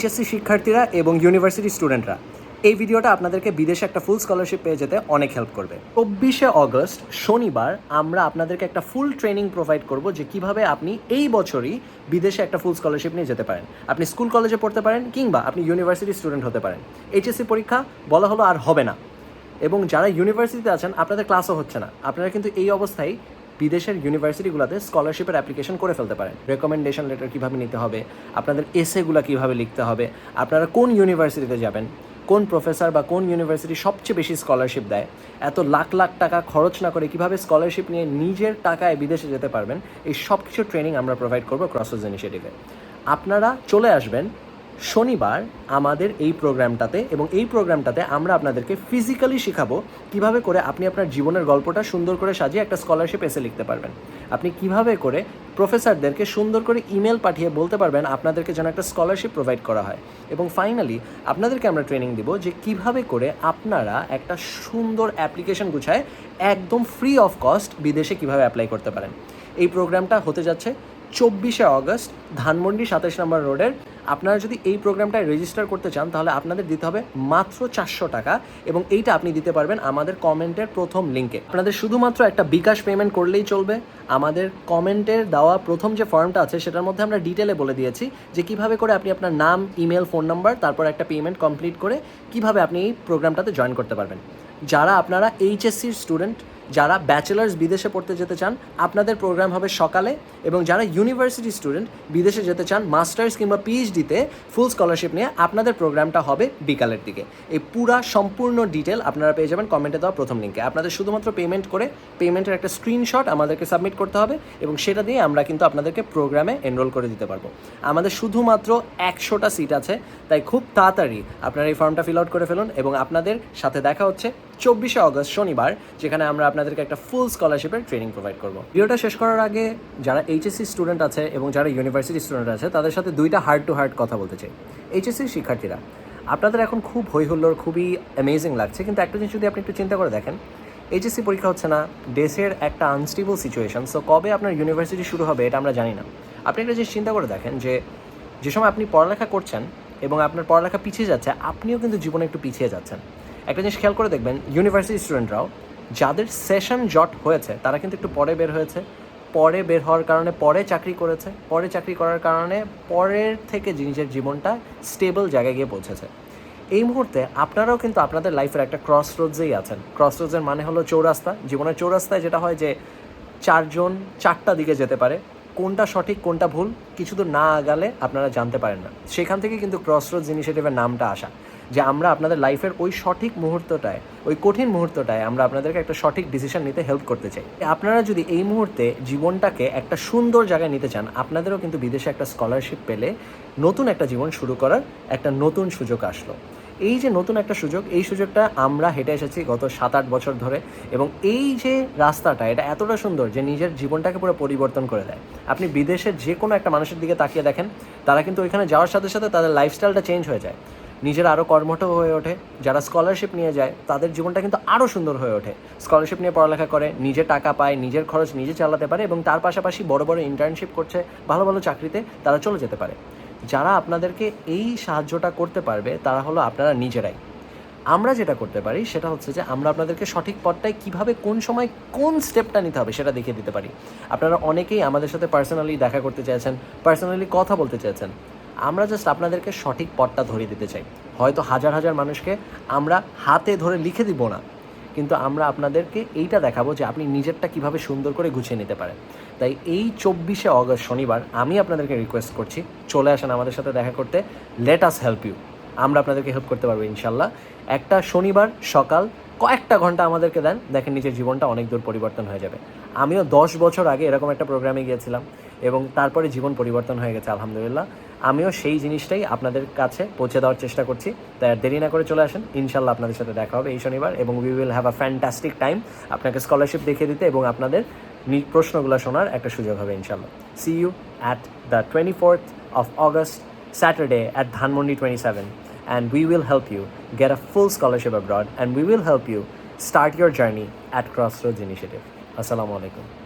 HSC শিক্ষার্থীরা এবং university স্টুডেন্টরা এই ভিডিওটা আপনাদেরকে বিদেশে একটা ফুল স্কলারশিপ পেয়ে যেতে অনেক হেল্প করবে। চব্বিশে অগস্ট, শনিবার আমরা আপনাদেরকে একটা ফুল ট্রেনিং প্রোভাইড করব যে কীভাবে আপনি এই বছরই বিদেশে একটা ফুল স্কলারশিপ নিয়ে যেতে পারেন। আপনি স্কুল কলেজে পড়তে পারেন কিংবা আপনি ইউনিভার্সিটি স্টুডেন্ট হতে পারেন। এইচএসসি পরীক্ষা বলা হলো আর হবে না। এবং যারা ইউনিভার্সিটিতে আছেন, আপনাদের ক্লাসও হচ্ছে না। আপনারা কিন্তু এই অবস্থায় বিদেশের ইউনিভার্সিটিগুলোতে স্কলারশিপের অ্যাপ্লিকেশন করে ফেলতে পারেন। রেকমেন্ডেশন লেটার কীভাবে নিতে হবে? আপনাদের এসেগুলো কীভাবে লিখতে হবে? আপনারা কোন ইউনিভার্সিটিতে যাবেন? কোন প্রফেসর বা কোন ইউনিভার্সিটি সবচেয়ে বেশি স্কলারশিপ দেয়? এত লাখ লাখ টাকা খরচ না করে কীভাবে স্কলারশিপ নিয়ে নিজের টাকায় বিদেশে যেতে পারবেন? এই সব কিছু ট্রেনিং আমরা প্রোভাইড করব ক্রসেস ইনিশিয়েটিভে আপনারা চলে আসবেন শনিবার আমাদের এই প্রোগ্রামটাতে এবং এই প্রোগ্রামটাতে আমরা আপনাদেরকে ফিজিক্যালি শেখাবো কীভাবে করে আপনি আপনার জীবনের গল্পটা সুন্দর করে সাজিয়ে একটা স্কলারশিপ এসে লিখতে পারবেন। আপনি কীভাবে করে প্রফেসরদেরকে সুন্দর করে ইমেল পাঠিয়ে বলতে পারবেন আপনাদেরকে যেন একটা স্কলারশিপ প্রোভাইড করা হয়। এবং ফাইনালি আপনাদেরকে আমরা ট্রেনিং দিব যে কীভাবে করে আপনারা একটা সুন্দর অ্যাপ্লিকেশন গুছায় একদম ফ্রি অফ কস্ট বিদেশে কীভাবে অ্যাপ্লাই করতে পারেন। এই প্রোগ্রামটা হতে যাচ্ছে চব্বিশে অগস্ট, ধানমন্ডি সাতাশ নম্বর রোডের। আপনারা যদি এই প্রোগ্রামটায় রেজিস্টার করতে চান, তাহলে আপনাদের দিতে হবে মাত্র চারশো টাকা এবং এইটা আপনি দিতে পারবেন আমাদের কমেন্টের প্রথম লিঙ্কে। আপনাদের শুধুমাত্র একটা বিকাশ পেমেন্ট করলেই চলবে। আমাদের কমেন্টের দেওয়া প্রথম যে ফর্মটা আছে, সেটার মধ্যে আমরা ডিটেলে বলে দিয়েছি যে কীভাবে করে আপনি আপনার নাম ইমেল ফোন নাম্বার তারপর একটা পেমেন্ট কমপ্লিট করে কীভাবে আপনি এই প্রোগ্রামটাতে জয়েন করতে পারবেন। যারা আপনারা এইচএসসির স্টুডেন্ট যারা ব্যাচেলার্স বিদেশে পড়তে যেতে চান, আপনাদের প্রোগ্রাম হবে সকালে এবং যারা ইউনিভার্সিটি স্টুডেন্ট বিদেশে যেতে চান মাস্টার্স কিংবা পিএইচডিতে ফুল স্কলারশিপ নিয়ে আপনাদের প্রোগ্রামটা হবে বিকালের দিকে। এই পুরা সম্পূর্ণ ডিটেল আপনারা পেয়ে যাবেন কমেন্টে দেওয়া প্রথম লিঙ্কে আপনাদের শুধুমাত্র পেমেন্ট করে পেমেন্টের একটা স্ক্রিনশট আমাদেরকে সাবমিট করতে হবে এবং সেটা দিয়ে আমরা কিন্তু আপনাদেরকে প্রোগ্রামে এনরোল করে দিতে পারব। আমাদের শুধুমাত্র একশোটা সিট আছে, তাই খুব তাড়াতাড়ি আপনারা এই ফর্মটা ফিল আউট করে ফেলুন এবং আপনাদের সাথে দেখা হচ্ছে চব্বিশে অগস্ট, শনিবার, যেখানে আমরা আপনাদেরকে একটা ফুল স্কলারশিপের ট্রেনিং প্রোভাইড করব। ভিডিওটা শেষ করার আগে যারা এইচএসসি স্টুডেন্ট আছে এবং যারা ইউনিভার্সিটি স্টুডেন্ট আছে, তাদের সাথে দুইটা হার্ট টু হার্ট কথা বলতে চাই। এইচএসসি শিক্ষার্থীরা, আপনাদের এখন খুব হই হুল্লোড় খুবই অ্যামেজিং লাগছে, কিন্তু একটা জিনিস যদি আপনি একটু চিন্তা করে দেখেন এইচএসসি পরীক্ষা হচ্ছে না দেশের একটা আনস্টেবল সিচুয়েশন সো কবে আপনার ইউনিভার্সিটি শুরু হবে এটা আমরা জানি না। আপনি একটা জিনিস চিন্তা করে দেখেন যে যে সময় আপনি পড়ালেখা করছেন এবং আপনার পড়ালেখা পিছিয়ে যাচ্ছে, আপনিও কিন্তু জীবনে একটু পিছিয়ে যাচ্ছেন। একটা জিনিস খেয়াল করে দেখবেন ইউনিভার্সিটি স্টুডেন্টরাও যাদের সেশন জট হয়েছে, তারা কিন্তু একটু পরে বের হয়েছে। পরে বের হওয়ার কারণে পরে চাকরি করেছে, পরে চাকরি করার কারণে পরের থেকে নিজের জীবনটা স্টেবল জায়গায় গিয়ে পৌঁছেছে। এই মুহূর্তে আপনারাও কিন্তু আপনাদের লাইফের একটা ক্রস রোডসেই আছেন। ক্রস রোডসের মানে হলো চৌরাস্তা। জীবনের চৌরাস্তায় যেটা হয় যে, চারজন চারটা দিকে যেতে পারে। কোনটা সঠিক, কোনটা ভুল, কিছু দূর না আগালে আপনারা জানতে পারেন না। সেখান থেকে কিন্তু ক্রস রোডস ইনিশিয়েটিভের নামটা আসা। যে আমরা আপনাদের লাইফের ওই সঠিক মুহূর্তটায়, ওই কঠিন মুহূর্তটায় আমরা আপনাদেরকে একটা সঠিক ডিসিশন নিতে হেল্প করতে চাই। আপনারা যদি এই মুহূর্তে জীবনটাকে একটা সুন্দর জায়গায় নিতে চান, আপনাদেরও কিন্তু বিদেশে একটা স্কলারশিপ পেলে নতুন একটা জীবন শুরু করার একটা নতুন সুযোগ আসলো। এই যে নতুন একটা সুযোগ, এই সুযোগটা আমরা হেঁটে এসেছি গত সাত আট বছর ধরে এবং এই যে রাস্তাটা, এটা এতটা সুন্দর যে নিজের জীবনটাকে পুরো পরিবর্তন করে দেয়। আপনি বিদেশের যে কোনো একটা মানুষের দিকে তাকিয়ে দেখেন, তারা কিন্তু ওইখানে যাওয়ার সাথে সাথে তাদের লাইফস্টাইলটা চেঞ্জ হয়ে যায়। নিজের আরও কর্মঠ হয়ে ওঠে। যারা স্কলারশিপ নিয়ে যায়, তাদের জীবনটা কিন্তু আরও সুন্দর হয়ে ওঠে। স্কলারশিপ নিয়ে পড়ালেখা করে, নিজে টাকা পায়, নিজের খরচ নিজে চালাতে পারে এবং তার পাশাপাশি বড় বড় ইন্টার্নশিপ করছে, ভালো ভালো চাকরিতে তারা চলে যেতে পারে। যারা আপনাদেরকে এই সাহায্যটা করতে পারবে, তারা হলো আপনারা নিজেরাই। আমরা যেটা করতে পারি, সেটা হচ্ছে যে আমরা আপনাদেরকে সঠিক পথটায় কীভাবে কোন সময় কোন স্টেপটা নিতে হবে সেটা দেখিয়ে দিতে পারি। আপনারা অনেকেই আমাদের সাথে পার্সোনালি দেখা করতে চেয়েছেন পার্সোনালি কথা বলতে চেয়েছেন। আমরা জাস্ট আপনাদেরকে সঠিক পথটা ধরিয়ে দিতে চাই। হয়তো হাজার হাজার মানুষকে আমরা হাতে ধরে লিখে দিব না, কিন্তু আমরা আপনাদেরকে এইটা দেখাবো যে আপনি নিজেরটা কীভাবে সুন্দর করে গুছিয়ে নিতে পারেন। তাই এই চব্বিশে অগস্ট শনিবার আমি আপনাদেরকে রিকোয়েস্ট করছি, চলে আসেন আমাদের সাথে দেখা করতে লেট আস হেল্প ইউ আমরা আপনাদেরকে হেল্প করতে পারব ইনশাল্লাহ। একটা শনিবার সকাল, কয়েকটা ঘণ্টা আমাদেরকে দেন, দেখেন নিজের জীবনটা অনেক দূর পরিবর্তন হয়ে যাবে। আমিও দশ বছর আগে এরকম একটা প্রোগ্রামে গিয়েছিলাম এবং তারপরে জীবন পরিবর্তন হয়ে গেছে, আলহামদুলিল্লাহ। আমিও সেই জিনিসটাই আপনাদের কাছে পৌঁছে দেওয়ার চেষ্টা করছি। তাই দেরি না করে চলে আসেন, ইনশাল্লাহ আপনাদের সাথে দেখা হবে এই শনিবার এবং we will have a fantastic time আপনাকে স্কলারশিপ দেখিয়ে দিতে এবং আপনাদের প্রশ্নগুলো শোনার একটা সুযোগ হবে ইনশাল্লাহ। See you at the twenty fourth of August Saturday at Dhanmondi 27, and we will help you get a full scholarship abroad and we will help you start your journey at Crossroads Initiative. Assalamu alaikum.